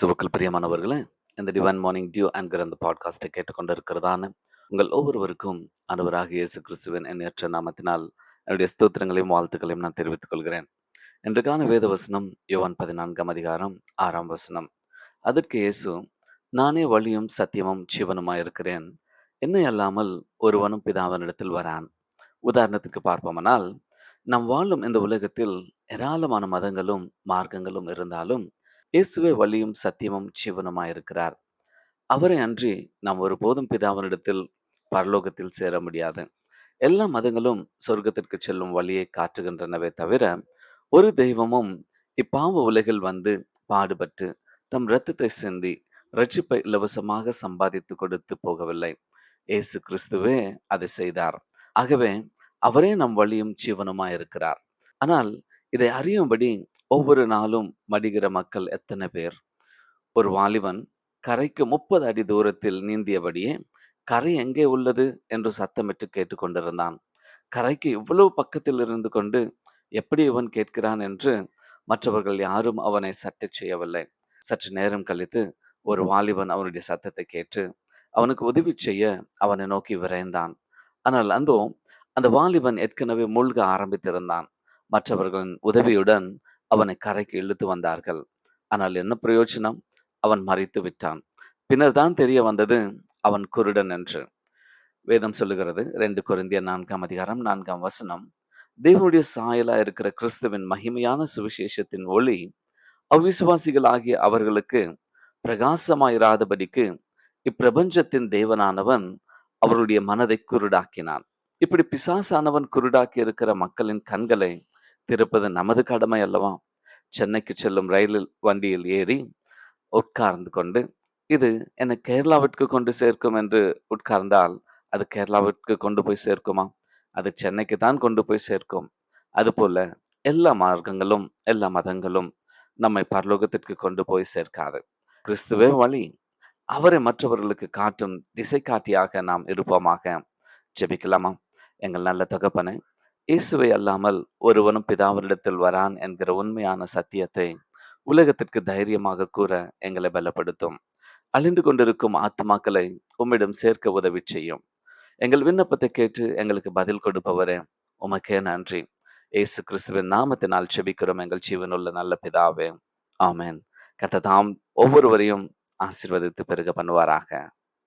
கிறிஸ்துவுக்குள் பிரியமானவர்களே இந்த டிவைன் மார்னிங் டியூ என்கிற அந்த பாட்காஸ்ட்டை கேட்டுக்கொண்டிருக்கிறதான உங்கள் ஒவ்வொருவருக்கும் அனுவராக இயேசு கிறிஸ்துவின் எண்ணற்ற நாமத்தினால் என்னுடைய ஸ்தோத்திரங்களையும் வாழ்த்துக்களையும் நான் தெரிவித்துக் கொள்கிறேன். இன்றைக்கான வேத வசனம் யோவான் பதினான்காம் அதிகாரம் ஆறாம் வசனம். அதற்கு இயேசு நானே வழியும் சத்தியமும் ஜீவனுமாயிருக்கிறேன் என்னை அல்லாமல் ஒருவனும் பிதாவனிடத்தில் வரான். உதாரணத்துக்கு பார்ப்போமானால் நாம் வாழும் இந்த உலகத்தில் ஏராளமான மதங்களும் மார்க்கங்களும் இருந்தாலும் இயேசுவே வழியும் சத்தியமும் ஜீவனுமாயிருக்கிறார் அவரை அன்றி நாம் ஒருபோதும் பிதாவினிடத்தில் பரலோகத்தில் சேர முடியாது. எல்லா மதங்களும் சொர்க்கத்திற்கு செல்லும் வழியை காட்டுகின்றனவே தவிர ஒரு தெய்வமும் இப்பாவ உலகில் வந்து பாடுபட்டு தம் இரத்தத்தை சிந்தி ரட்சிப்பை இலவசமாக சம்பாதித்து கொடுத்து போகவில்லை. இயேசு கிறிஸ்துவே அதை செய்தார். ஆகவே அவரே நம் வழியும் ஜீவனுமாய் இருக்கிறார் ஆனால் இதை அறியும்படி ஒவ்வொரு நாளும் மடிகிற மக்கள் எத்தனை பேர்? ஒரு வாலிபன் கரைக்கு முப்பது அடி தூரத்தில் நீந்தியபடியே கரை எங்கே உள்ளது? என்று சத்தமிட்டு கேட்டுக்கொண்டிருந்தான். கரைக்கு இவ்வளவு பக்கத்தில் இருந்து கொண்டு எப்படி இவன் கேட்கிறான் என்று மற்றவர்கள் யாரும் அவனை சட்டை செய்யவில்லை. சற்று நேரம் கழித்து ஒரு வாலிபன் அவனுடைய சத்தத்தை கேட்டு அவனுக்கு உதவி செய்ய அவனை நோக்கி விரைந்தான். ஆனால் அந்தோ அந்த வாலிபன் ஏற்கனவே மூழ்க ஆரம்பித்திருந்தான். மற்றவர்களின் உதவியுடன் அவனை கரைக்கு இழுத்து வந்தார்கள். ஆனால் என்ன பிரயோஜனம்? அவன் மறைத்து விட்டான். பின்னர் தான் தெரிய வந்தது அவன் குருடன் என்று. வேதம் சொல்லுகிறது ரெண்டு குருந்திய நான்காம் அதிகாரம் நான்காம் வசனம். தேவனுடைய சாயலா இருக்கிற கிறிஸ்துவின் மகிமையான சுவிசேஷத்தின் ஒளி அவ்விசுவாசிகள் ஆகிய அவர்களுக்கு பிரகாசமாயிராதபடிக்கு இப்பிரபஞ்சத்தின் தேவனானவன் அவருடைய மனதை குருடாக்கினான். இப்படி பிசாசானவன் குருடாக்கி இருக்கிற மக்களின் கண்களை காத்திருப்பது நமது கடமை அல்லவா? சென்னைக்கு செல்லும் ரயிலில் வண்டியில் ஏறி உட்கார்ந்து கொண்டு இது என்னை கேரளாவிற்கு கொண்டு சேர்க்கும் என்று உட்கார்ந்தால் அது கேரளாவிற்கு கொண்டு போய் சேர்க்குமா? அது சென்னைக்கு தான் கொண்டு போய் சேர்க்கும். அதுபோல எல்லா மார்க்கங்களும் எல்லா மதங்களும் நம்மை பரலோகத்திற்கு கொண்டு போய் சேர்க்காது. கிறிஸ்துவே வழி அவரை மற்றவர்களுக்கு காட்டும் திசை காட்டியாக நாம் இருப்போமாக. ஜெபிக்கலாமா? எங்கள் நல்ல தகப்பனை இயேசுவை அல்லாமல் ஒருவனும் பிதாவரிடத்தில் வரான் என்கிற உண்மையான சத்தியத்தை உலகத்திற்கு தைரியமாக கூற எங்களை பலப்படுத்தும். அழிந்து கொண்டிருக்கும் ஆத்மாக்களை உம்மிடம் சேர்க்க உதவி செய்யும். எங்கள் விண்ணப்பத்தை கேட்டு எங்களுக்கு பதில் கொடுப்பவரே உமக்கே நன்றி. இயேசு கிறிஸ்துவின் நாமத்தினால் செபிக்கிறோம் எங்கள் ஜீவனுள்ள நல்ல பிதாவே. ஆமேன். கட்டதாம் ஒவ்வொருவரையும் ஆசிர்வதித்து பெருக பண்ணுவாராக.